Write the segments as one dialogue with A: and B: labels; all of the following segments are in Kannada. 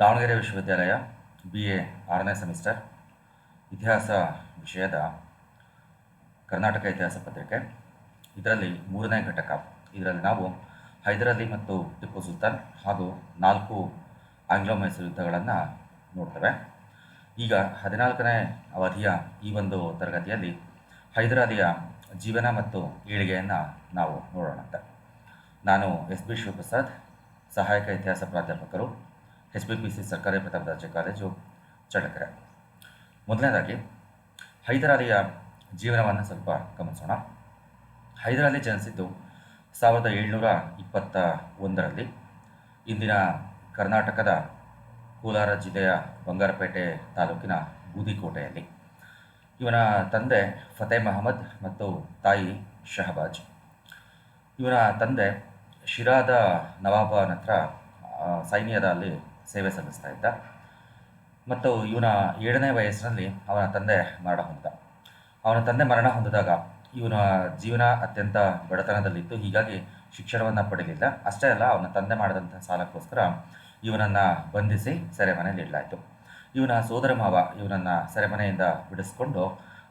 A: ದಾವಣಗೆರೆ ವಿಶ್ವವಿದ್ಯಾಲಯ ಬಿ ಎ ಆರನೇ ಸೆಮಿಸ್ಟರ್ ಇತಿಹಾಸ ವಿಷಯದ ಕರ್ನಾಟಕ ಇತಿಹಾಸ ಪತ್ರಿಕೆ. ಇದರಲ್ಲಿ ಮೂರನೇ ಘಟಕ. ಇದರಲ್ಲಿ ನಾವು ಹೈದರಾಲಿ ಮತ್ತು ಟಿಪ್ಪು ಸುಲ್ತಾನ್ ಹಾಗೂ ನಾಲ್ಕು ಆಂಗ್ಲೋ ಮೈಸೂರು ಯುದ್ಧಗಳನ್ನು ನೋಡ್ತೇವೆ. ಈಗ ಹದಿನಾಲ್ಕನೇ ಅವಧಿಯ ಈ ಒಂದು ತರಗತಿಯಲ್ಲಿ ಹೈದರಾಲಿಯ ಜೀವನ ಮತ್ತು ಏಳಿಗೆಯನ್ನು ನಾವು ನೋಡೋಣಂತೆ. ನಾನು ಎಸ್ ಬಿ ಶಿವಪ್ರಸಾದ್, ಸಹಾಯಕ ಇತಿಹಾಸ ಪ್ರಾಧ್ಯಾಪಕರು. ಎಚ್ ಪಿ ಪಿ ಸಿ ಸರ್ಕಾರಿ ಪ್ರಥಮ ದರ್ಜೆ ಕಾಲೇಜು ಚಳ್ಳಕೆರೆ. ಮೊದಲನೇದಾಗಿ, ಹೈದರಾಲಿಯ ಜೀವನವನ್ನು ಸ್ವಲ್ಪ ಗಮನಿಸೋಣ. ಹೈದರಾಲಿ ಜನಿಸಿದ್ದು ಸಾವಿರದ ಏಳ್ನೂರ ಇಪ್ಪತ್ತ ಒಂದರಲ್ಲಿ ಇಂದಿನ ಕರ್ನಾಟಕದ ಕೋಲಾರ ಜಿಲ್ಲೆಯ ಬಂಗಾರಪೇಟೆ ತಾಲೂಕಿನ ಬೂದಿಕೋಟೆಯಲ್ಲಿ. ಇವನ ತಂದೆ ಫತೇ ಮಹಮ್ಮದ್ ಮತ್ತು ತಾಯಿ ಶಹಬಾಜ್. ಇವನ ತಂದೆ ಶಿರಾದ ನವಾಬನ ಹತ್ರ ಸೈನ್ಯದ ಸೈನ್ಯದಲ್ಲಿ ಸೇವೆ ಸಲ್ಲಿಸ್ತಾ ಇದ್ದ. ಮತ್ತು ಇವನ ಏಳನೇ ವಯಸ್ಸಿನಲ್ಲಿ ಅವನ ತಂದೆ ಮರಣ ಹೊಂದಿದ. ಅವನ ತಂದೆ ಮರಣ ಹೊಂದಿದಾಗ ಇವನ ಜೀವನ ಅತ್ಯಂತ ಬಡತನದಲ್ಲಿತ್ತು. ಹೀಗಾಗಿ ಶಿಕ್ಷಣವನ್ನು ಪಡೆಯಲಿಲ್ಲ ಅಷ್ಟೇ ಅಲ್ಲ, ಅವನ ತಂದೆ ಮಾಡಿದಂಥ ಸಾಲಕ್ಕೋಸ್ಕರ ಇವನನ್ನು ಬಂಧಿಸಿ ಸೆರೆಮನೆಯಲ್ಲಿ ಇಡಲಾಯಿತು. ಇವನ ಸೋದರ ಮಾವ ಇವನನ್ನು ಸೆರೆಮನೆಯಿಂದ ಬಿಡಿಸ್ಕೊಂಡು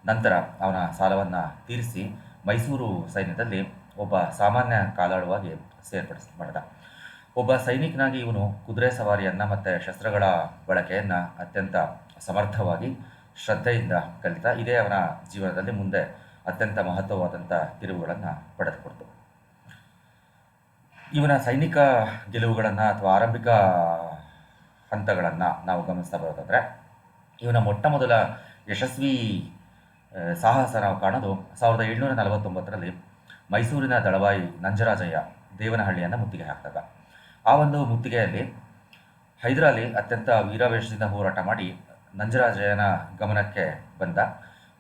A: ನಂತರ ಅವನ ಸಾಲವನ್ನು ತೀರಿಸಿ ಮೈಸೂರು ಸೈನ್ಯದಲ್ಲಿ ಒಬ್ಬ ಸಾಮಾನ್ಯ ಕಾಲಾಳುವಾಗಿ ಸೇರ್ಪಡಿಸ್, ಮಾಡಿದ. ಒಬ್ಬ ಸೈನಿಕನಾಗಿ ಇವನು ಕುದುರೆ ಸವಾರಿಯನ್ನು ಮತ್ತು ಶಸ್ತ್ರಗಳ ಬಳಕೆಯನ್ನು ಅತ್ಯಂತ ಸಮರ್ಥವಾಗಿ ಶ್ರದ್ಧೆಯಿಂದ ಕಲಿತ ಇದೇ ಅವನ ಜೀವನದಲ್ಲಿ ಮುಂದೆ ಅತ್ಯಂತ ಮಹತ್ವವಾದಂಥ ತಿರುವುಗಳನ್ನು ಪಡೆದುಕೊಡ್ತು. ಇವನ ಸೈನಿಕ ಗೆಲುವುಗಳನ್ನು ಅಥವಾ ಆರಂಭಿಕ ಹಂತಗಳನ್ನು ನಾವು ಗಮನಿಸ್ತಾ ಬರೋದಾದರೆ, ಇವನ ಮೊಟ್ಟ ಮೊದಲ ಯಶಸ್ವಿ ಸಾಹಸ ನಾವು ಕಾಣೋದು ಸಾವಿರದ ಏಳ್ನೂರ ನಲವತ್ತೊಂಬತ್ತರಲ್ಲಿ ಮೈಸೂರಿನ ದಳವಾಯಿ ನಂಜರಾಜಯ್ಯ ದೇವನಹಳ್ಳಿಯನ್ನು ಮುತ್ತಿಗೆ ಹಾಕಿದಾಗ. ಆ ಒಂದು ಮುತ್ತಿಗೆಯಲ್ಲಿ ಹೈದರಾಲಿ ಅತ್ಯಂತ ವೀರಾವೇಶದಿಂದ ಹೋರಾಟ ಮಾಡಿ ನಂಜರಾಜಯನ ಗಮನಕ್ಕೆ ಬಂದ.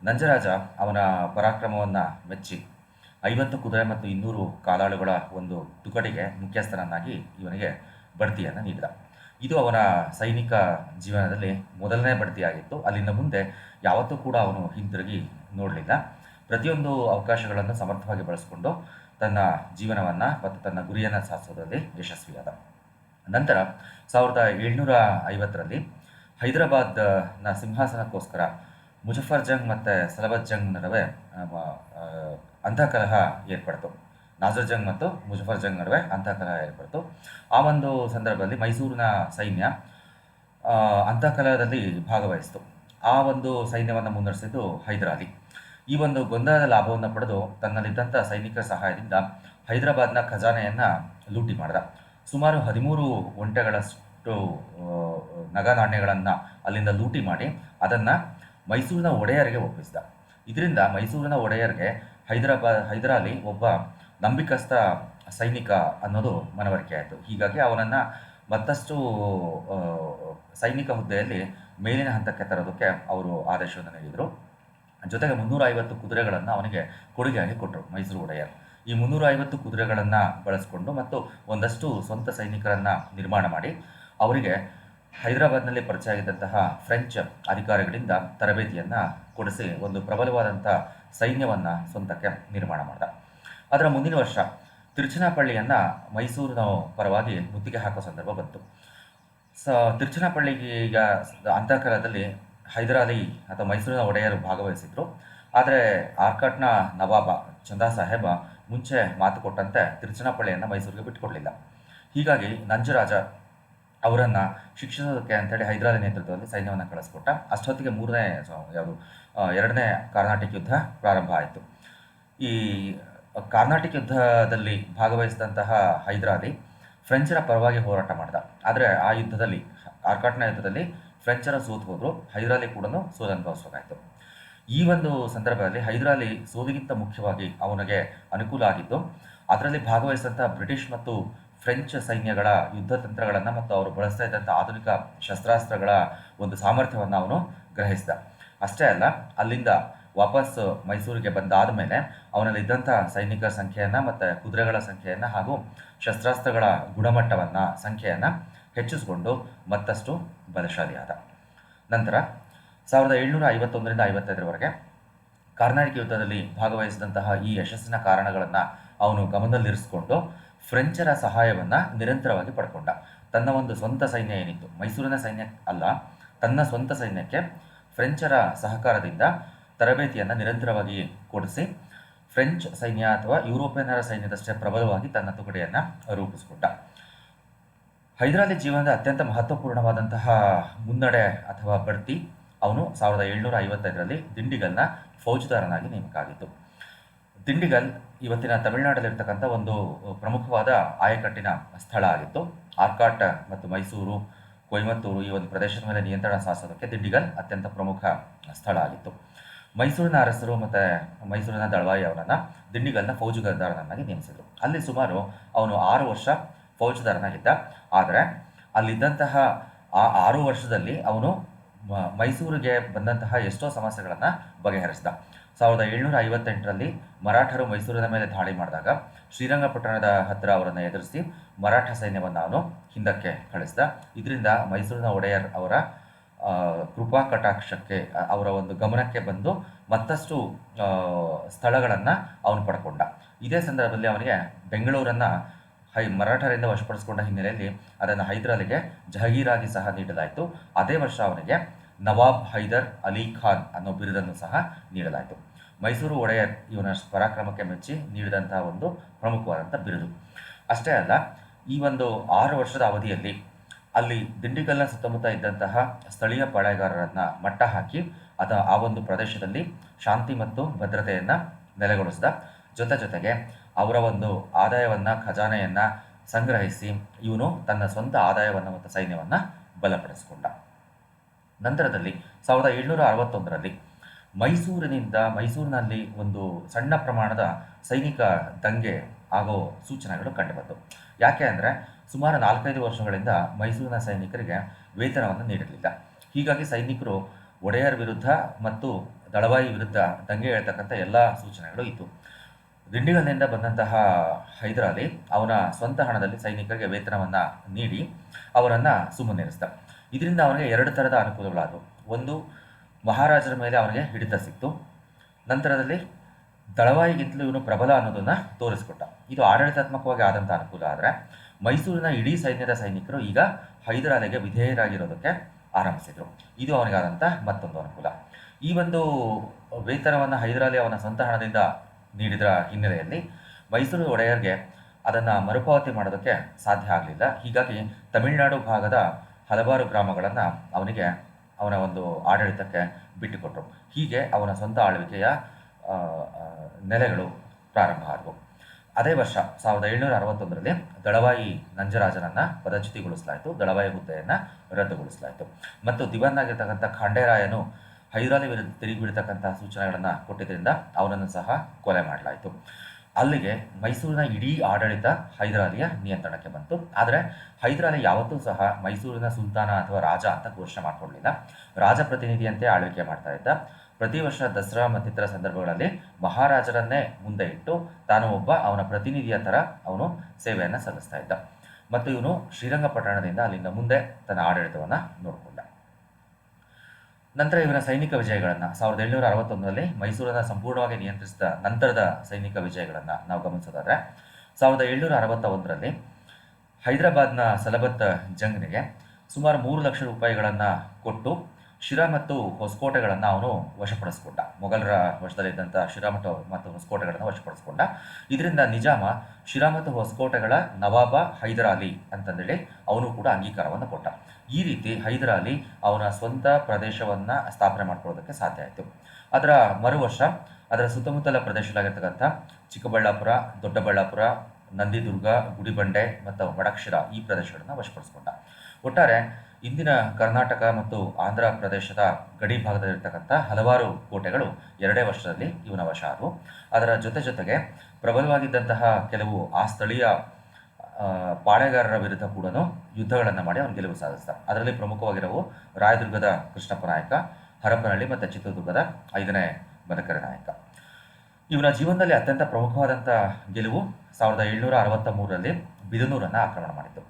A: ನಂಜರಾಜ ಅವನ ಪರಾಕ್ರಮವನ್ನು ಮೆಚ್ಚಿ ಐವತ್ತು ಕುದುರೆ ಮತ್ತು ಇನ್ನೂರು ಕಾಲಾಳುಗಳ ಒಂದು ತುಕಡಿಗೆ ಮುಖ್ಯಸ್ಥನನ್ನಾಗಿ ಇವನಿಗೆ ಬಡ್ತಿಯನ್ನು ನೀಡಿದ. ಇದು ಅವನ ಸೈನಿಕ ಜೀವನದಲ್ಲಿ ಮೊದಲನೇ ಬಡ್ತಿಯಾಗಿತ್ತು. ಅಲ್ಲಿಂದ ಮುಂದೆ ಯಾವತ್ತೂ ಕೂಡ ಅವನು ಹಿಂತಿರುಗಿ ನೋಡಲಿಲ್ಲ. ಪ್ರತಿಯೊಂದು ಅವಕಾಶಗಳನ್ನು ಸಮರ್ಥವಾಗಿ ಬಳಸಿಕೊಂಡು ತನ್ನ ಜೀವನವನ್ನು ಮತ್ತು ತನ್ನ ಗುರಿಯನ್ನು ಸಾಧಿಸೋದ್ರಲ್ಲಿ ಯಶಸ್ವಿಯಾದ. ನಂತರ ಸಾವಿರದ ಏಳ್ನೂರ ಐವತ್ತರಲ್ಲಿ ಹೈದರಾಬಾದ್ನ ಸಿಂಹಾಸನಕ್ಕೋಸ್ಕರ ಮುಜಫರ್ ಜಂಗ್ ಮತ್ತು ಸಲಬತ್ ಜಂಗ್ ನಡುವೆ ಅಂತಃಕಲಹ ಏರ್ಪಡ್ತು. ನಾಜರ್ ಜಂಗ್ ಮತ್ತು ಮುಜಫರ್ ಜಂಗ್ ನಡುವೆ ಅಂತಃಕಲಹ ಏರ್ಪಡ್ತು. ಆ ಒಂದು ಸಂದರ್ಭದಲ್ಲಿ ಮೈಸೂರಿನ ಸೈನ್ಯ ಅಂತಃಕಲಹದಲ್ಲಿ ಭಾಗವಹಿಸಿತು. ಆ ಒಂದು ಸೈನ್ಯವನ್ನು ಮುನ್ನಡೆಸಿದ್ದು ಹೈದರಾಲಿ. ಈ ಒಂದು ಗೊಂದಲದ ಲಾಭವನ್ನು ಪಡೆದು ತನ್ನಲ್ಲಿದ್ದಂಥ ಸೈನಿಕರ ಸಹಾಯದಿಂದ ಹೈದರಾಬಾದ್ನ ಖಜಾನೆಯನ್ನು ಲೂಟಿ ಮಾಡಿದ. ಸುಮಾರು ಹದಿಮೂರು ಒಂಟೆಗಳಷ್ಟು ನಗ ನಾಣ್ಯಗಳನ್ನು ಅಲ್ಲಿಂದ ಲೂಟಿ ಮಾಡಿ ಅದನ್ನು ಮೈಸೂರಿನ ಒಡೆಯರಿಗೆ ಒಪ್ಪಿಸಿದ. ಇದರಿಂದ ಮೈಸೂರಿನ ಒಡೆಯರಿಗೆ ಹೈದರಾಬಾದ್ ಹೈದರಾಲಿ ಒಬ್ಬ ನಂಬಿಕಸ್ಥ ಸೈನಿಕ ಅನ್ನೋದು ಮನವರಿಕೆ ಆಯಿತು. ಹೀಗಾಗಿ ಅವನನ್ನು ಮತ್ತಷ್ಟು ಸೈನಿಕ ಹುದ್ದೆಯಲ್ಲಿ ಮೇಲಿನ ಹಂತಕ್ಕೆ ತರೋದಕ್ಕೆ ಅವರು ಆದೇಶವನ್ನು ನೀಡಿದರು. ಜೊತೆಗೆ ಮುನ್ನೂರ ಐವತ್ತು ಕುದುರೆಗಳನ್ನು ಅವನಿಗೆ ಕೊಡುಗೆಯಾಗಿ ಕೊಟ್ಟರು ಮೈಸೂರು ಒಡೆಯರ್. ಈ ಮುನ್ನೂರ ಐವತ್ತು ಕುದುರೆಗಳನ್ನು ಬಳಸಿಕೊಂಡು ಮತ್ತು ಒಂದಷ್ಟು ಸ್ವಂತ ಸೈನಿಕರನ್ನು ನಿರ್ಮಾಣ ಮಾಡಿ ಅವರಿಗೆ ಹೈದರಾಬಾದ್ನಲ್ಲಿ ಪರಿಚಯ ಆಗಿದ್ದಂತಹ ಫ್ರೆಂಚ್ ಅಧಿಕಾರಿಗಳಿಂದ ತರಬೇತಿಯನ್ನು ಕೊಡಿಸಿ ಒಂದು ಪ್ರಬಲವಾದಂಥ ಸೈನ್ಯವನ್ನು ಸ್ವಂತಕ್ಕೆ ನಿರ್ಮಾಣ ಮಾಡಿದ. ಅದರ ಮುಂದಿನ ವರ್ಷ ತಿರುಚನಾಪಳ್ಳಿಯನ್ನು ಮೈಸೂರಿನ ಪರವಾಗಿ ಮುತ್ತಿಗೆ ಹಾಕೋ ಸಂದರ್ಭ ಬಂತು. ಸ, ತಿರುಚನಾಪಳ್ಳಿಗೆ ಈಗ ಅಂತಃಕಲದಲ್ಲಿ ಹೈದರಾಲಿ ಅಥವಾ ಮೈಸೂರಿನ ಒಡೆಯರು ಭಾಗವಹಿಸಿದ್ರು. ಆದರೆ ಆರ್ಕಾಟ್ನ ನವಾಬ ಚಂದಾ ಸಾಹೇಬ ಮುಂಚೆ ಮಾತು ಕೊಟ್ಟಂತೆ ತಿರುಚನಾಪಳ್ಳಿಯನ್ನು ಮೈಸೂರಿಗೆ ಬಿಟ್ಟುಕೊಡಲಿಲ್ಲ ಹೀಗಾಗಿ ನಂಜರಾಜ ಅವರನ್ನು ಶಿಕ್ಷಿಸೋದಕ್ಕೆ ಅಂತೇಳಿ ಹೈದರಾಲಿ ನೇತೃತ್ವದಲ್ಲಿ ಸೈನ್ಯವನ್ನು ಕಳಿಸ್ಕೊಟ್ಟ. ಅಷ್ಟೊತ್ತಿಗೆ ಮೂರನೇ, ಯಾವುದು ಎರಡನೇ ಕಾರ್ನಾಟಿಕ್ ಯುದ್ಧ ಪ್ರಾರಂಭ ಆಯಿತು. ಈ ಕಾರ್ನಾಟಿಕ್ ಯುದ್ಧದಲ್ಲಿ ಭಾಗವಹಿಸಿದಂತಹ ಹೈದರಾಲಿ ಫ್ರೆಂಚರ ಪರವಾಗಿ ಹೋರಾಟ ಮಾಡಿದ. ಆದರೆ ಆ ಯುದ್ಧದಲ್ಲಿ, ಆರ್ಕಾಟ್ನ ಯುದ್ಧದಲ್ಲಿ ಫ್ರೆಂಚರ ಸೋತು ಹೋದರು ಹೈದರಾಲಿ ಕೂಡ ಸೋಲು ಅನುಭವಿಸಬೇಕಾಯಿತು ಈ ಒಂದು ಸಂದರ್ಭದಲ್ಲಿ ಹೈದರಾಲಿ ಸೋಲಿಗಿಂತ ಮುಖ್ಯವಾಗಿ ಅವನಿಗೆ ಅನುಕೂಲ ಆಗಿದ್ದು, ಅದರಲ್ಲಿ ಭಾಗವಹಿಸಿದಂಥ ಬ್ರಿಟಿಷ್ ಮತ್ತು ಫ್ರೆಂಚ್ ಸೈನ್ಯಗಳ ಯುದ್ಧ ತಂತ್ರಗಳನ್ನು ಮತ್ತು ಅವರು ಬಳಸ್ತಾ ಇದ್ದಂಥ ಆಧುನಿಕ ಶಸ್ತ್ರಾಸ್ತ್ರಗಳ ಒಂದು ಸಾಮರ್ಥ್ಯವನ್ನು ಅವನು ಗ್ರಹಿಸಿದ. ಅಷ್ಟೇ ಅಲ್ಲ, ಅಲ್ಲಿಂದ ವಾಪಸ್ ಮೈಸೂರಿಗೆ ಬಂದಾದ ಮೇಲೆ ಅವನಲ್ಲಿ ಅವನಲ್ಲಿದ್ದಂಥ ಸೈನಿಕರ ಸಂಖ್ಯೆಯನ್ನು ಮತ್ತು ಕುದುರೆಗಳ ಸಂಖ್ಯೆಯನ್ನು ಹಾಗೂ ಶಸ್ತ್ರಾಸ್ತ್ರಗಳ ಗುಣಮಟ್ಟವನ್ನು, ಸಂಖ್ಯೆಯನ್ನು ಹೆಚ್ಚಿಸಿಕೊಂಡು ಮತ್ತಷ್ಟು ಬಲಶಾಲಿಯಾದ. ನಂತರ ಸಾವಿರದ ಏಳ್ನೂರ ಐವತ್ತೊಂದರಿಂದ ಐವತ್ತೈದರವರೆಗೆ ಕರ್ನಾಟಕ ಯುದ್ಧದಲ್ಲಿ ಭಾಗವಹಿಸಿದಂತಹ ಈ ಯಶಸ್ಸಿನ ಕಾರಣಗಳನ್ನು ಅವನು ಗಮನದಲ್ಲಿರಿಸಿಕೊಂಡು ಫ್ರೆಂಚರ ಸಹಾಯವನ್ನು ನಿರಂತರವಾಗಿ ಪಡ್ಕೊಂಡ. ತನ್ನ ಒಂದು ಸ್ವಂತ ಸೈನ್ಯ ಏನಿತ್ತು? ಮೈಸೂರಿನ ಸೈನ್ಯ ಅಲ್ಲ, ತನ್ನ ಸ್ವಂತ ಸೈನ್ಯಕ್ಕೆ ಫ್ರೆಂಚರ ಸಹಕಾರದಿಂದ ತರಬೇತಿಯನ್ನು ನಿರಂತರವಾಗಿ ಕೊಡಿಸಿ ಫ್ರೆಂಚ್ ಸೈನ್ಯ ಅಥವಾ ಯುರೋಪಿಯನ್ನರ ಸೈನ್ಯದಷ್ಟೇ ಪ್ರಬಲವಾಗಿ ತನ್ನ ತುಕಡಿಯನ್ನು ರೂಪಿಸಿಕೊಂಡ. ಹೈದರಾಲಿ ಜೀವನದ ಅತ್ಯಂತ ಮಹತ್ವಪೂರ್ಣವಾದಂತಹ ಮುನ್ನಡೆ ಅಥವಾ ಬಡ್ತಿ, ಅವನು ಸಾವಿರದ ಏಳ್ನೂರ ಐವತ್ತೈದರಲ್ಲಿ ದಿಂಡಿಗಲ್ನ ಫೌಜದಾರನಾಗಿ ನೇಮಕ ಆಗಿತ್ತು ದಿಂಡಿಗಲ್ ಇವತ್ತಿನ ತಮಿಳುನಾಡಲ್ಲಿರ್ತಕ್ಕಂಥ ಒಂದು ಪ್ರಮುಖವಾದ ಆಯಕಟ್ಟಿನ ಸ್ಥಳ ಆಗಿತ್ತು. ಆರ್ಕಾಟ್ ಮತ್ತು ಮೈಸೂರು, ಕೊಯಮತ್ತೂರು ಈ ಒಂದು ಪ್ರದೇಶದ ಮೇಲೆ ನಿಯಂತ್ರಣ ಸಾಧಿಸೋದಕ್ಕೆ ದಿಂಡಿಗಲ್ ಅತ್ಯಂತ ಪ್ರಮುಖ ಸ್ಥಳ ಆಗಿತ್ತು. ಮೈಸೂರಿನ ಅರಸರು ಮತ್ತು ಮೈಸೂರಿನ ದಳವಾಯಿ ಅವರನ್ನು ದಿಂಡಿಗಲ್ನ ಫೌಜುಗಾರನನ್ನಾಗಿ ನೇಮಿಸಿದರು. ಅಲ್ಲಿ ಸುಮಾರು ಅವನು ಆರು ವರ್ಷ ಫೌಜದಾರನಾಗಿದ್ದ. ಆದರೆ ಅಲ್ಲಿದ್ದಂತಹ ಆ ಆರು ವರ್ಷದಲ್ಲಿ ಅವನು ಮೈಸೂರಿಗೆ ಬಂದಂತಹ ಎಷ್ಟೋ ಸಮಸ್ಯೆಗಳನ್ನು ಬಗೆಹರಿಸಿದ. ಸಾವಿರದ ಏಳ್ನೂರ ಐವತ್ತೆಂಟರಲ್ಲಿ ಮರಾಠರು ಮೈಸೂರಿನ ಮೇಲೆ ದಾಳಿ ಮಾಡಿದಾಗ ಶ್ರೀರಂಗಪಟ್ಟಣದ ಹತ್ತಿರ ಅವರನ್ನು ಎದುರಿಸಿ ಮರಾಠ ಸೈನ್ಯವನ್ನು ಅವನು ಹಿಂದಕ್ಕೆ ಕಳಿಸಿದ. ಇದರಿಂದ ಮೈಸೂರಿನ ಒಡೆಯರ್ ಅವರ ಕೃಪಾ ಕಟಾಕ್ಷಕ್ಕೆ ಅವರ ಒಂದು ಗಮನಕ್ಕೆ ಬಂದು ಮತ್ತಷ್ಟು ಸ್ಥಳಗಳನ್ನು ಅವನು ಪಡ್ಕೊಂಡ. ಇದೇ ಸಂದರ್ಭದಲ್ಲಿ ಅವನಿಗೆ ಬೆಂಗಳೂರನ್ನು ಹೈ ಮರಾಠರಿಂದ ವಶಪಡಿಸಿಕೊಂಡ ಹಿನ್ನೆಲೆಯಲ್ಲಿ ಅದನ್ನು ಹೈದರಾಲಿಗೆ ಜಹಗೀರಾಗಿ ಸಹ ನೀಡಲಾಯಿತು. ಅದೇ ವರ್ಷ ಅವನಿಗೆ ನವಾಬ್ ಹೈದರ್ ಅಲಿ ಖಾನ್ ಅನ್ನೋ ಬಿರುದನ್ನು ಸಹ ನೀಡಲಾಯಿತು. ಮೈಸೂರು ಒಡೆಯರ್ ಇವನ ಪರಾಕ್ರಮಕ್ಕೆ ಮೆಚ್ಚಿ ನೀಡಿದಂತಹ ಒಂದು ಪ್ರಮುಖವಾದಂಥ ಬಿರುದು. ಅಷ್ಟೇ ಅಲ್ಲ, ಈ ಒಂದು ಆರು ವರ್ಷದ ಅವಧಿಯಲ್ಲಿ ಅಲ್ಲಿ ದಿಂಡಿಗಲ್ನ ಸುತ್ತಮುತ್ತ ಇದ್ದಂತಹ ಸ್ಥಳೀಯ ಪಾಳೆಗಾರರನ್ನು ಮಟ್ಟ ಹಾಕಿ ಅದ ಆ ಒಂದು ಪ್ರದೇಶದಲ್ಲಿ ಶಾಂತಿ ಮತ್ತು ಭದ್ರತೆಯನ್ನು ನೆಲೆಗೊಳಿಸಿದ. ಜೊತೆ ಜೊತೆಗೆ ಅವರ ಒಂದು ಆದಾಯವನ್ನು, ಖಜಾನೆಯನ್ನು ಸಂಗ್ರಹಿಸಿ ಇವನು ತನ್ನ ಸ್ವಂತ ಆದಾಯವನ್ನು ಮತ್ತು ಸೈನ್ಯವನ್ನು ಬಲಪಡಿಸಿಕೊಂಡ. ನಂತರದಲ್ಲಿ ಸಾವಿರದ ಏಳ್ನೂರ ಅರವತ್ತೊಂದರಲ್ಲಿ ಮೈಸೂರಿನಿಂದ ಮೈಸೂರಿನಲ್ಲಿ ಒಂದು ಸಣ್ಣ ಪ್ರಮಾಣದ ಸೈನಿಕ ದಂಗೆ ಆಗೋ ಸೂಚನೆಗಳು ಕಂಡುಬಂತು ಯಾಕೆ ಅಂದರೆ ಸುಮಾರು ನಾಲ್ಕೈದು ವರ್ಷಗಳಿಂದ ಮೈಸೂರಿನ ಸೈನಿಕರಿಗೆ ವೇತನವನ್ನು ನೀಡಲಿಲ್ಲ ಹೀಗಾಗಿ ಸೈನಿಕರು ಒಡೆಯರ್ ವಿರುದ್ಧ ಮತ್ತು ದಳವಾಯಿ ವಿರುದ್ಧ ದಂಗೆ ಹೇಳ್ತಕ್ಕಂಥ ಎಲ್ಲ ಸೂಚನೆಗಳು ಇತ್ತು. ದಿಂಡಿಗಲ್ನಿಂದ ಬಂದಂತಹ ಹೈದರಾಲಿ ಅವನ ಸ್ವಂತ ಹಣದಲ್ಲಿ ಸೈನಿಕರಿಗೆ ವೇತನವನ್ನು ನೀಡಿ ಅವರನ್ನು ಸುಮ್ಮನಿರಿಸಿದ. ಇದರಿಂದ ಅವನಿಗೆ ಎರಡು ಥರದ ಅನುಕೂಲಗಳಾದವು. ಒಂದು, ಮಹಾರಾಜರ ಮೇಲೆ ಅವನಿಗೆ ಹಿಡಿತ ಸಿಕ್ತು. ನಂತರದಲ್ಲಿ ದಳವಾಯಿಗಿಂತಲೂ ಇವನು ಪ್ರಬಲ ಅನ್ನೋದನ್ನು ತೋರಿಸಿಕೊಟ್ಟ. ಇದು ಆಡಳಿತಾತ್ಮಕವಾಗಿ ಆದಂಥ ಅನುಕೂಲ ಆದರೆ, ಮೈಸೂರಿನ ಇಡೀ ಸೈನ್ಯದ ಸೈನಿಕರು ಈಗ ಹೈದರಾಲಿಗೆ ವಿಧೇಯರಾಗಿರೋದಕ್ಕೆ ಆರಂಭಿಸಿದರು. ಇದು ಅವನಿಗಾದಂಥ ಮತ್ತೊಂದು ಅನುಕೂಲ. ಈ ಒಂದು ವೇತನವನ್ನು ಹೈದರಾಲಿ ಅವನ ಸ್ವಂತ ಹಣದಿಂದ ನೀಡಿದ ಹಿನ್ನೆಲೆಯಲ್ಲಿ ಮೈಸೂರು ಒಡೆಯರ್ಗೆ ಅದನ್ನು ಮರುಪಾವತಿ ಮಾಡೋದಕ್ಕೆ ಸಾಧ್ಯ ಆಗಲಿಲ್ಲ. ಹೀಗಾಗಿ ತಮಿಳುನಾಡು ಭಾಗದ ಹಲವಾರು ಗ್ರಾಮಗಳನ್ನು ಅವನಿಗೆ ಅವನ ಒಂದು ಆಡಳಿತಕ್ಕೆ ಬಿಟ್ಟುಕೊಟ್ಟರು ಹೀಗೆ ಅವನ ಸ್ವಂತ ಆಳ್ವಿಕೆಯ ನೆಲೆಗಳು ಪ್ರಾರಂಭ ಆದವು. ಅದೇ ವರ್ಷ ಸಾವಿರದ ಏಳ್ನೂರ ಅರವತ್ತೊಂದರಲ್ಲಿ ದಳವಾಯಿ ನಂಜರಾಜನನ್ನು ಪದಚ್ಯುತಿಗೊಳಿಸಲಾಯಿತು. ದಳವಾಯಿ ಹುದ್ದೆಯನ್ನು ರದ್ದುಗೊಳಿಸಲಾಯಿತು. ಮತ್ತು ದಿವನ್ನಾಗಿರ್ತಕ್ಕಂಥ ಖಾಂಡೇರಾಯನು ಹೈದರಾಲಿ ವಿರುದ್ಧ ತಿರುಗಿ ಬಿಡ್ತಕ್ಕಂಥ ಸೂಚನೆಗಳನ್ನು ಕೊಟ್ಟಿದ್ದರಿಂದ ಅವನನ್ನು ಸಹ ಕೊಲೆ ಮಾಡಲಾಯಿತು. ಅಲ್ಲಿಗೆ ಮೈಸೂರಿನ ಇಡೀ ಆಡಳಿತ ಹೈದರಾಲಿಯ ನಿಯಂತ್ರಣಕ್ಕೆ ಬಂತು. ಆದರೆ ಹೈದರಾಲಿ ಯಾವತ್ತೂ ಸಹ ಮೈಸೂರಿನ ಸುಲ್ತಾನ ಅಥವಾ ರಾಜ ಅಂತ ಘೋಷಣೆ ಮಾಡಿಕೊಳ್ಳಲಿಲ್ಲ ರಾಜಪ್ರತಿನಿಧಿಯಂತೆ ಆಳ್ವಿಕೆ ಮಾಡ್ತಾ ಇದ್ದ. ಪ್ರತಿ ವರ್ಷ ದಸರಾ ಮತ್ತಿತರ ಸಂದರ್ಭಗಳಲ್ಲಿ ಮಹಾರಾಜರನ್ನೇ ಮುಂದೆ ಇಟ್ಟು ತಾನು ಒಬ್ಬ ಅವನ ಪ್ರತಿನಿಧಿಯ ಥರ ಅವನು ಸೇವೆಯನ್ನು ಸಲ್ಲಿಸ್ತಾ ಇದ್ದ. ಮತ್ತು ಇವನು ಶ್ರೀರಂಗಪಟ್ಟಣದಿಂದ ಅಲ್ಲಿಂದ ಮುಂದೆ ತನ್ನ ಆಡಳಿತವನ್ನು ನೋಡಿಕೊಂಡ ನಂತರ ಇವರ ಸೈನಿಕ ವಿಜಯಗಳನ್ನು ಸಾವಿರದ ಏಳ್ನೂರ ಅರವತ್ತೊಂದರಲ್ಲಿ ಮೈಸೂರನ್ನು ಸಂಪೂರ್ಣವಾಗಿ ನಿಯಂತ್ರಿಸಿದ ನಂತರದ ಸೈನಿಕ ವಿಜಯಗಳನ್ನು ನಾವು ಗಮನಿಸೋದಾದರೆ, ಸಾವಿರದ ಏಳ್ನೂರ ಅರವತ್ತ ಒಂದರಲ್ಲಿ ಹೈದರಾಬಾದ್ನ ಸಲಬತ್ ಜಂಗ್ನಿಗೆ ಸುಮಾರು ಮೂರು ಲಕ್ಷ ರೂಪಾಯಿಗಳನ್ನು ಕೊಟ್ಟು ಶಿರಾ ಮತ್ತು ಹೊಸಕೋಟೆಗಳನ್ನು ಅವನು ವಶಪಡಿಸ್ಕೊಂಡ. ಮೊಘಲರ ವಶದಲ್ಲಿದ್ದಂಥ ಶಿರಾ ಮತ್ತು ಮತ್ತು ಹೊಸಕೋಟೆಗಳನ್ನು ವಶಪಡಿಸ್ಕೊಂಡ. ಇದರಿಂದ ನಿಜಾಮ ಶಿರಾ ಮತ್ತು ಹೊಸಕೋಟೆಗಳ ನವಾಬ ಹೈದರಾಲಿ ಅಂತಂದೇಳಿ ಅವನು ಕೂಡ ಅಂಗೀಕಾರವನ್ನು ಕೊಟ್ಟ. ಈ ರೀತಿ ಹೈದರಾಲಿ ಅವನ ಸ್ವಂತ ಪ್ರದೇಶವನ್ನು ಸ್ಥಾಪನೆ ಮಾಡ್ಕೊಳ್ಳೋದಕ್ಕೆ ಸಾಧ್ಯ ಆಯಿತು. ಅದರ ಮರು ವರ್ಷ ಅದರ ಸುತ್ತಮುತ್ತಲ ಪ್ರದೇಶದಲ್ಲಿರ್ತಕ್ಕಂಥ ಚಿಕ್ಕಬಳ್ಳಾಪುರ, ದೊಡ್ಡಬಳ್ಳಾಪುರ, ನಂದಿದುರ್ಗ, ಗುಡಿಬಂಡೆ ಮತ್ತು ವಡಕ್ಷರ ಈ ಪ್ರದೇಶಗಳನ್ನು ವಶಪಡಿಸ್ಕೊಂಡ. ಒಟ್ಟಾರೆ ಇಂದಿನ ಕರ್ನಾಟಕ ಮತ್ತು ಆಂಧ್ರ ಪ್ರದೇಶದ ಗಡಿ ಭಾಗದಲ್ಲಿರ್ತಕ್ಕಂಥ ಹಲವಾರು ಕೋಟೆಗಳು ಎರಡೇ ವರ್ಷದಲ್ಲಿ ಇವನ ವಶ ಆದವು. ಅದರ ಜೊತೆ ಜೊತೆಗೆ ಪ್ರಬಲವಾಗಿದ್ದಂತಹ ಕೆಲವು ಆ ಸ್ಥಳೀಯ ಪಾಳೆಗಾರರ ವಿರುದ್ಧ ಕೂಡ ಯುದ್ಧಗಳನ್ನು ಮಾಡಿ ಅವನು ಗೆಲುವು ಸಾಧಿಸ್ತಾರೆ ಅದರಲ್ಲಿ ಪ್ರಮುಖವಾಗಿರವು ರಾಯದುರ್ಗದ ಕೃಷ್ಣಪ್ಪ ನಾಯಕ ಹರಪನಹಳ್ಳಿ ಮತ್ತು ಚಿತ್ರದುರ್ಗದ ಐದನೇ ಬನಕರ ನಾಯಕ. ಇವನ ಜೀವನದಲ್ಲಿ ಅತ್ಯಂತ ಪ್ರಮುಖವಾದಂಥ ಗೆಲುವು ಸಾವಿರದ ಏಳ್ನೂರ ಅರವತ್ತ ಮೂರರಲ್ಲಿ ಬಿದನೂರನ್ನು ಆಕ್ರಮಣ ಮಾಡಿತು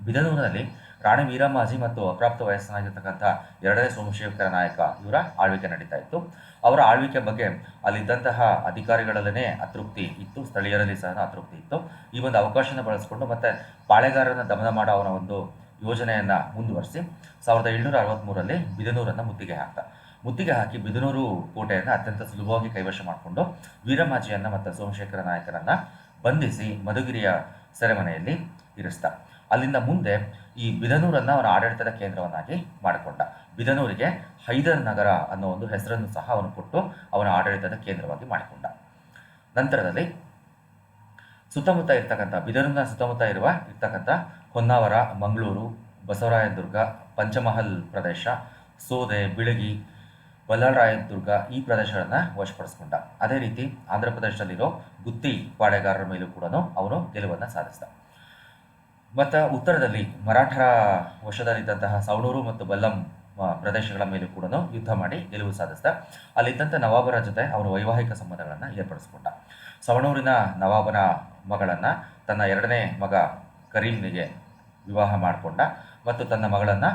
A: ಬಿದನೂರಿನಲ್ಲಿ ರಾಣಿ ವೀರಮಾಜಿ ಮತ್ತು ಅಪ್ರಾಪ್ತ ವಯಸ್ಸನಾಗಿರ್ತಕ್ಕಂಥ ಎರಡನೇ ಸೋಮಶೇಖರ ನಾಯಕ ಇವರ ಆಳ್ವಿಕೆ ನಡೀತಾ ಇತ್ತು. ಅವರ ಆಳ್ವಿಕೆ ಬಗ್ಗೆ ಅಲ್ಲಿದ್ದಂತಹ ಅಧಿಕಾರಿಗಳಲ್ಲೇ ಅತೃಪ್ತಿ ಇತ್ತು. ಸ್ಥಳೀಯರಲ್ಲಿ ಸಹ ಅತೃಪ್ತಿ ಇತ್ತು. ಈ ಒಂದು ಅವಕಾಶನ ಬಳಸಿಕೊಂಡು ಮತ್ತೆ ಪಾಳೆಗಾರರನ್ನು ದಮನ ಮಾಡೋ ಅವನ ಒಂದು ಯೋಜನೆಯನ್ನು ಮುಂದುವರಿಸಿ ಸಾವಿರದ ಏಳ್ನೂರ ಅರವತ್ತ್ಮೂರರಲ್ಲಿ ಬಿದನೂರನ್ನು ಮುತ್ತಿಗೆ ಹಾಕ್ತ. ಮುತ್ತಿಗೆ ಹಾಕಿ ಬಿದನೂರು ಕೋಟೆಯನ್ನು ಅತ್ಯಂತ ಸುಲಭವಾಗಿ ಕೈವಶ ಮಾಡಿಕೊಂಡು ವೀರಮಾಜಿಯನ್ನು ಮತ್ತು ಸೋಮಶೇಖರ ನಾಯಕರನ್ನು ಬಂಧಿಸಿ ಮಧುಗಿರಿಯ ಸೆರೆಮನೆಯಲ್ಲಿ ಇರಿಸ್ದ ಅಲ್ಲಿಂದ ಮುಂದೆ ಈ ಬಿದನೂರನ್ನು ಅವನ ಆಡಳಿತದ ಕೇಂದ್ರವನ್ನಾಗಿ ಮಾಡಿಕೊಂಡ. ಬಿದನೂರಿಗೆ ಹೈದರ್ ನಗರ ಅನ್ನೋ ಒಂದು ಹೆಸರನ್ನು ಸಹ ಅವನು ಕೊಟ್ಟು ಅವನ ಆಡಳಿತದ ಕೇಂದ್ರವಾಗಿ ಮಾಡಿಕೊಂಡ. ನಂತರದಲ್ಲಿ ಸುತ್ತಮುತ್ತ ಇರ್ತಕ್ಕಂಥ, ಬಿದನೂರಿನ ಸುತ್ತಮುತ್ತ ಇರುವ ಇರ್ತಕ್ಕಂಥ ಹೊನ್ನಾವರ, ಮಂಗಳೂರು, ಬಸವರಾಯದುರ್ಗ, ಪಂಚಮಹಲ್ ಪ್ರದೇಶ, ಸೋದೆ, ಬಿಳಗಿ ಬಲ್ಲಾಳರಾಯದುರ್ಗ ಈ ಪ್ರದೇಶಗಳನ್ನು ವಶಪಡಿಸ್ಕೊಂಡ. ಅದೇ ರೀತಿ ಆಂಧ್ರ ಪ್ರದೇಶದಲ್ಲಿರೋ ಗುತ್ತಿ ಪಾಡೆಗಾರರ ಮೇಲೂ ಕೂಡ ಅವನು ಗೆಲುವನ್ನು ಸಾಧಿಸಿದ. ಮತ್ತು ಉತ್ತರದಲ್ಲಿ ಮರಾಠರ ವಶದಲ್ಲಿದ್ದಂತಹ ಸವಣೂರು ಮತ್ತು ಬಲ್ಲಂ ಪ್ರದೇಶಗಳ ಮೇಲೂ ಕೂಡ ಯುದ್ಧ ಮಾಡಿ ಗೆಲುವು ಸಾಧಿಸಿದ. ಅಲ್ಲಿದ್ದಂಥ ನವಾಬರ ಜೊತೆ ಅವರು ವೈವಾಹಿಕ ಸಂಬಂಧಗಳನ್ನು ಏರ್ಪಡಿಸ್ಕೊಂಡ. ಸವಣೂರಿನ ನವಾಬನ ಮಗಳನ್ನು ತನ್ನ ಎರಡನೇ ಮಗ ಕರೀಮ್ನಿಗೆ ವಿವಾಹ ಮಾಡಿಕೊಂಡ ಮತ್ತು ತನ್ನ ಮಗಳನ್ನು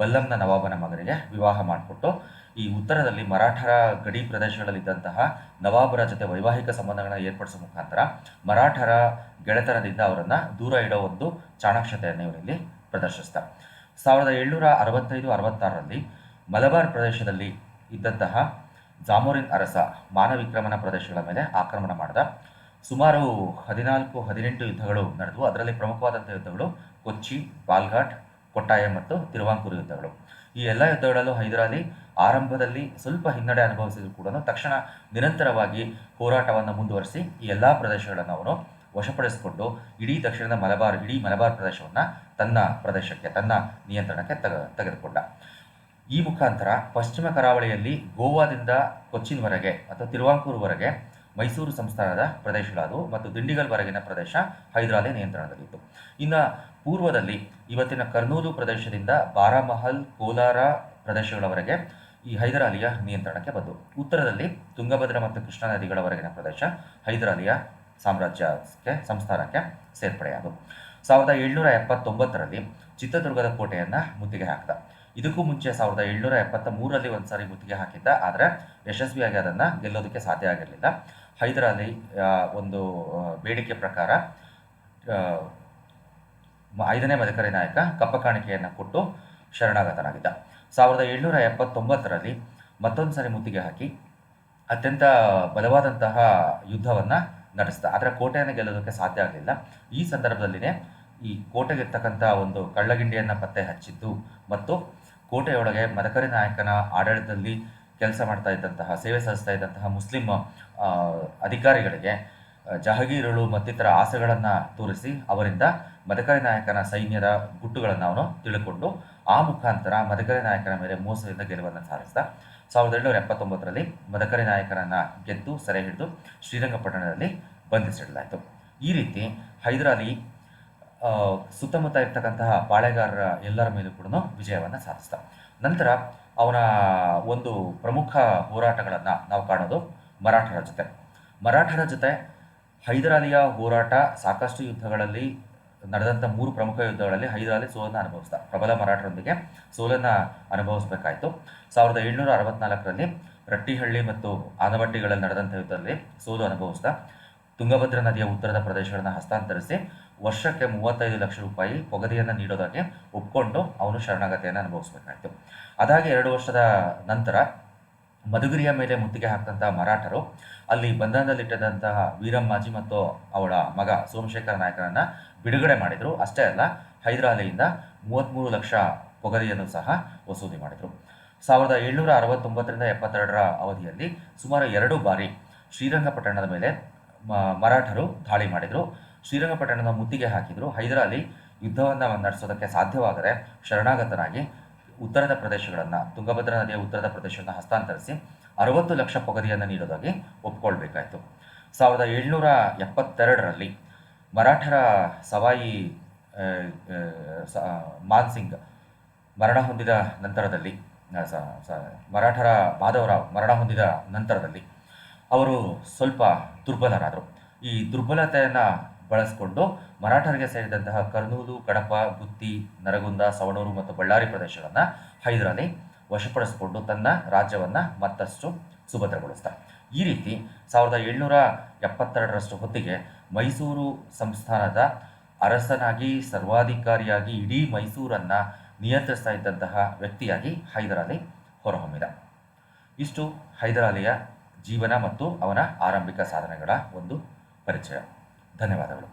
A: ಬಲ್ಲಂನ ನವಾಬನ ಮಗನಿಗೆ ವಿವಾಹ ಮಾಡಿಕೊಟ್ಟು ಈ ಉತ್ತರದಲ್ಲಿ ಮರಾಠರ ಗಡಿ ಪ್ರದೇಶಗಳಲ್ಲಿದ್ದಂತಹ ನವಾಬರ ಜೊತೆ ವೈವಾಹಿಕ ಸಂಬಂಧಗಳನ್ನು ಏರ್ಪಡಿಸುವ ಮುಖಾಂತರ ಮರಾಠರ ಗೆಳೆತನದಿಂದ ಅವರನ್ನು ದೂರ ಇಡೋ ಒಂದು ಚಾಣಾಕ್ಷತೆಯನ್ನು ಇವರಲ್ಲಿ ಪ್ರದರ್ಶಿಸ್ತಾರೆ. ಸಾವಿರದ ಏಳ್ನೂರ ಅರವತ್ತೈದು, ಅರವತ್ತಾರರಲ್ಲಿ ಮಲಬಾರ್ ಪ್ರದೇಶದಲ್ಲಿ ಇದ್ದಂತಹ ಜಾಮೋರಿನ್ ಅರಸ ಮಾನವಿಕ್ರಮನ ಪ್ರದೇಶಗಳ ಮೇಲೆ ಆಕ್ರಮಣ ಮಾಡಿದ. ಸುಮಾರು ಹದಿನಾಲ್ಕು, ಹದಿನೆಂಟು ಯುದ್ಧಗಳು ನಡೆದವು. ಅದರಲ್ಲಿ ಪ್ರಮುಖವಾದಂಥ ಯುದ್ಧಗಳು ಕೊಚ್ಚಿ ಪಾಲ್ಘಾಟ್ ಕೊಟ್ಟಾಯ ಮತ್ತು ತಿರುವಾಂಕೂರು ಯುದ್ಧಗಳು. ಈ ಎಲ್ಲ ಯುದ್ಧಗಳಲ್ಲೂ ಹೈದರಾಲಿ ಆರಂಭದಲ್ಲಿ ಸ್ವಲ್ಪ ಹಿನ್ನಡೆ ಅನುಭವಿಸಿದ್ರು ಕೂಡ ತಕ್ಷಣ ನಿರಂತರವಾಗಿ ಹೋರಾಟವನ್ನು ಮುಂದುವರಿಸಿ ಈ ಎಲ್ಲ ಪ್ರದೇಶಗಳನ್ನು ಅವನು ವಶಪಡಿಸಿಕೊಂಡು ಇಡೀ ದಕ್ಷಿಣದ ಮಲಬಾರ್, ಇಡೀ ಮಲಬಾರ್ ಪ್ರದೇಶವನ್ನು ತನ್ನ ಪ್ರದೇಶಕ್ಕೆ, ತನ್ನ ನಿಯಂತ್ರಣಕ್ಕೆ ತೆಗೆ, ತೆಗೆದುಕೊಂಡ. ಈ ಮುಖಾಂತರ ಪಶ್ಚಿಮ ಕರಾವಳಿಯಲ್ಲಿ ಗೋವಾದಿಂದ ಕೊಚ್ಚಿನ್ವರೆಗೆ ಅಥವಾ ತಿರುವಾಂಕೂರುವರೆಗೆ ಮೈಸೂರು ಸಂಸ್ಥಾನದ ಪ್ರದೇಶಗಳಾದವು ಮತ್ತು ದಿಂಡಿಗಲ್ವರೆಗಿನ ಪ್ರದೇಶ ಹೈದರಾಲಿ ನಿಯಂತ್ರಣದಲ್ಲಿತ್ತು. ಇನ್ನು ಪೂರ್ವದಲ್ಲಿ ಇವತ್ತಿನ ಕರ್ನೂಲು ಪ್ರದೇಶದಿಂದ ಬಾರಾಮಹಲ್, ಕೋಲಾರ ಪ್ರದೇಶಗಳವರೆಗೆ ಈ ಹೈದರಾಲಿಯ ನಿಯಂತ್ರಣಕ್ಕೆ ಬಂದು, ಉತ್ತರದಲ್ಲಿ ತುಂಗಭದ್ರಾ ಮತ್ತು ಕೃಷ್ಣಾ ನದಿಗಳವರೆಗಿನ ಪ್ರದೇಶ ಹೈದರಾಲಿಯ ಸಾಮ್ರಾಜ್ಯಕ್ಕೆ, ಸಂಸ್ಥಾನಕ್ಕೆ ಸೇರ್ಪಡೆಯಾದವು ಸಾವಿರದ ಏಳ್ನೂರ ಎಪ್ಪತ್ತೊಂಬತ್ತರಲ್ಲಿ ಚಿತ್ರದುರ್ಗದ ಕೋಟೆಯನ್ನು ಮುತ್ತಿಗೆ ಹಾಕಿದ. ಇದಕ್ಕೂ ಮುಂಚೆ ಸಾವಿರದ ಏಳ್ನೂರ ಎಪ್ಪತ್ತ ಮೂರರಲ್ಲಿ ಒಂದು ಸಾರಿ ಮುತ್ತಿಗೆ ಹಾಕಿದ್ದ, ಆದರೆ ಯಶಸ್ವಿಯಾಗಿ ಅದನ್ನು ಗೆಲ್ಲೋದಕ್ಕೆ ಸಾಧ್ಯ ಆಗಿರಲಿಲ್ಲ. ಹೈದರಾಲಿ ಒಂದು ಬೇಡಿಕೆ ಪ್ರಕಾರ ಐದನೇ ಮದಕರಿ ನಾಯಕ ಕಪ್ಪ ಕಾಣಿಕೆಯನ್ನು ಕೊಟ್ಟು ಶರಣಾಗತನಾಗಿದ್ದ. ಸಾವಿರದ ಏಳ್ನೂರ ಎಪ್ಪತ್ತೊಂಬತ್ತರಲ್ಲಿ ಮತ್ತೊಂದು ಸಾರಿ ಮುತ್ತಿಗೆ ಹಾಕಿ ಅತ್ಯಂತ ಬಲವಾದಂತಹ ಯುದ್ಧವನ್ನು ನಡೆಸ್ದ. ಆದರೆ ಕೋಟೆಯನ್ನು ಗೆಲ್ಲೋದಕ್ಕೆ ಸಾಧ್ಯ ಆಗಲಿಲ್ಲ. ಈ ಸಂದರ್ಭದಲ್ಲಿನೇ ಈ ಕೋಟೆಗಿರ್ತಕ್ಕಂಥ ಒಂದು ಕಳ್ಳಗಿಂಡಿಯನ್ನು ಪತ್ತೆ ಹಚ್ಚಿದ್ದು ಮತ್ತು ಕೋಟೆಯೊಳಗೆ ಮದಕರಿ ನಾಯಕನ ಆಡಳಿತದಲ್ಲಿ ಕೆಲಸ ಮಾಡ್ತಾ ಇದ್ದಂತಹ, ಸೇವೆ ಸಲ್ಲಿಸ್ತಾ ಇದ್ದಂತಹ ಮುಸ್ಲಿಂ ಅಧಿಕಾರಿಗಳಿಗೆ ಜಹಗೀರಳು ಮತ್ತಿತರ ಆಸೆಗಳನ್ನು ತೋರಿಸಿ ಅವರಿಂದ ಮದಕರಿ ನಾಯಕನ ಸೈನ್ಯದ ಗುಟ್ಟುಗಳನ್ನು ಅವನು ತಿಳ್ಕೊಂಡು ಆ ಮುಖಾಂತರ ಮದಕರಿ ನಾಯಕನ ಮೇಲೆ ಮೋಸದಿಂದ ಗೆಲುವನ್ನು ಸಾಧಿಸಿದ. ಸಾವಿರದ ಎಂಟುನೂರ ಎಪ್ಪತ್ತೊಂಬತ್ತರಲ್ಲಿ ಮದಕರಿ ನಾಯಕನನ್ನು ಗೆದ್ದು, ಸೆರೆ ಹಿಡಿದು ಶ್ರೀರಂಗಪಟ್ಟಣದಲ್ಲಿ ಬಂಧಿಸಿಡಲಾಯಿತು. ಈ ರೀತಿ ಹೈದರಾಲಿ ಸುತ್ತಮುತ್ತ ಇರ್ತಕ್ಕಂತಹ ಪಾಳೆಗಾರರ ಎಲ್ಲರ ಮೇಲೂ ಕೂಡ ವಿಜಯವನ್ನು ಸಾಧಿಸ್ತ ನಂತರ ಅವನ ಒಂದು ಪ್ರಮುಖ ಹೋರಾಟಗಳನ್ನು ನಾವು ಕಾಣೋದು ಮರಾಠರ ಜೊತೆ. ಮರಾಠರ ಜೊತೆ ಹೈದರಾಲಿಯ ಹೋರಾಟ ಸಾಕಷ್ಟು ಯುದ್ಧಗಳಲ್ಲಿ ನಡೆದಂಥ ಮೂರು ಪ್ರಮುಖ ಯುದ್ಧಗಳಲ್ಲಿ ಹೈದರಾಲಿ ಸೋಲನ್ನು ಅನುಭವಿಸ್ದ, ಪ್ರಬಲ ಮರಾಠರೊಂದಿಗೆ ಸೋಲನ್ನು ಅನುಭವಿಸಬೇಕಾಯಿತು. ಸಾವಿರದ ಏಳ್ನೂರ ಅರವತ್ನಾಲ್ಕರಲ್ಲಿ ರಟ್ಟಿಹಳ್ಳಿ ಮತ್ತು ಆನವಟ್ಟಿಗಳಲ್ಲಿ ನಡೆದಂಥ ಯುದ್ಧದಲ್ಲಿ ಸೋಲು ಅನುಭವಿಸ್ದ. ತುಂಗಭದ್ರಾ ನದಿಯ ಉತ್ತರದ ಪ್ರದೇಶಗಳನ್ನು ಹಸ್ತಾಂತರಿಸಿ ವರ್ಷಕ್ಕೆ ಮೂವತ್ತೈದು ಲಕ್ಷ ರೂಪಾಯಿ ಪೊಗರಿಯನ್ನು ನೀಡೋದಕ್ಕೆ ಒಪ್ಕೊಂಡು ಅವನು ಶರಣಾಗತಿಯನ್ನು ಅನುಭವಿಸಬೇಕಾಯಿತು. ಅದಾಗಿ ಎರಡು ವರ್ಷದ ನಂತರ ಮಧುಗಿರಿಯ ಮೇಲೆ ಮುತ್ತಿಗೆ ಹಾಕಿದಂತಹ ಮರಾಠರು ಅಲ್ಲಿ ಬಂಧನದಲ್ಲಿಟ್ಟಂತಹ ವೀರಮ್ಮಾಜಿ ಮತ್ತು ಅವಳ ಮಗ ಸೋಮಶೇಖರ ನಾಯಕರನ್ನ ಬಿಡುಗಡೆ ಮಾಡಿದರು. ಅಷ್ಟೇ ಅಲ್ಲ, ಹೈದರಾಲಿಯಿಂದ ಮೂವತ್ತ್ಮೂರು ಲಕ್ಷ ಪೊಗರಿಯನ್ನು ಸಹ ವಸೂಲಿ ಮಾಡಿದರು. ಸಾವಿರದ ಏಳ್ನೂರ ಅರವತ್ತೊಂಬತ್ತರಿಂದ ಎಪ್ಪತ್ತೆರಡರ ಅವಧಿಯಲ್ಲಿ ಸುಮಾರು ಎರಡು ಬಾರಿ ಶ್ರೀರಂಗಪಟ್ಟಣದ ಮೇಲೆ ಮರಾಠರು ದಾಳಿ ಮಾಡಿದರು. ಶ್ರೀರಂಗಪಟ್ಟಣದ ಮುತ್ತಿಗೆ ಹಾಕಿದ್ರು. ಹೈದರಾಲಿ ಯುದ್ಧವನ್ನು ನಡೆಸೋದಕ್ಕೆ ಸಾಧ್ಯವಾಗದೆ ಶರಣಾಗತನಾಗಿ ಉತ್ತರದ ಪ್ರದೇಶಗಳನ್ನು ತುಂಗಭದ್ರಾ ನದಿಯ ಉತ್ತರದ ಪ್ರದೇಶವನ್ನು ಹಸ್ತಾಂತರಿಸಿ ಅರವತ್ತು ಲಕ್ಷ ಪೊಗರಿಯನ್ನು ನೀಡೋದಾಗಿ ಒಪ್ಕೊಳ್ಬೇಕಾಯಿತು. ಸಾವಿರದ ಏಳ್ನೂರ ಎಪ್ಪತ್ತೆರಡರಲ್ಲಿ ಮರಾಠರ ಸವಾಯಿ ಆ, ಆ, ಮಾನ್ ಸಿಂಗ್ ಮರಣ ಹೊಂದಿದ ನಂತರದಲ್ಲಿ ಮರಾಠರ ಮಾಧವರಾವ್ ಮರಣ ಹೊಂದಿದ ನಂತರದಲ್ಲಿ ಅವರು ಸ್ವಲ್ಪ ದುರ್ಬಲರಾದರು. ಈ ದುರ್ಬಲತೆಯನ್ನು ಬಳಸಿಕೊಂಡು ಮರಾಠರಿಗೆ ಸೇರಿದಂತಹ ಕರ್ನೂಲು, ಕಡಪ, ಗುತ್ತಿ, ನರಗುಂದ, ಸವಣೂರು ಮತ್ತು ಬಳ್ಳಾರಿ ಪ್ರದೇಶಗಳನ್ನು ಹೈದರಾಲಿ ವಶಪಡಿಸಿಕೊಂಡು ತನ್ನ ರಾಜ್ಯವನ್ನು ಮತ್ತಷ್ಟು ಸುಭದ್ರಗೊಳಿಸ್ತಾರೆ. ಈ ರೀತಿ ಸಾವಿರದ ಏಳ್ನೂರ ಎಪ್ಪತ್ತೆರಡರಷ್ಟು ಹೊತ್ತಿಗೆ ಮೈಸೂರು ಸಂಸ್ಥಾನದ ಅರಸನಾಗಿ, ಸರ್ವಾಧಿಕಾರಿಯಾಗಿ ಇಡೀ ಮೈಸೂರನ್ನು ನಿಯಂತ್ರಿಸ್ತಾ ಇದ್ದಂತಹ ವ್ಯಕ್ತಿಯಾಗಿ ಹೈದರಾಲಿ ಹೊರಹೊಮ್ಮಿದ. ಇಷ್ಟು ಹೈದರಾಲಿಯ ಜೀವನ ಮತ್ತು ಅವನ ಆರಂಭಿಕ ಸಾಧನೆಗಳ ಒಂದು ಪರಿಚಯ. धन्यवाद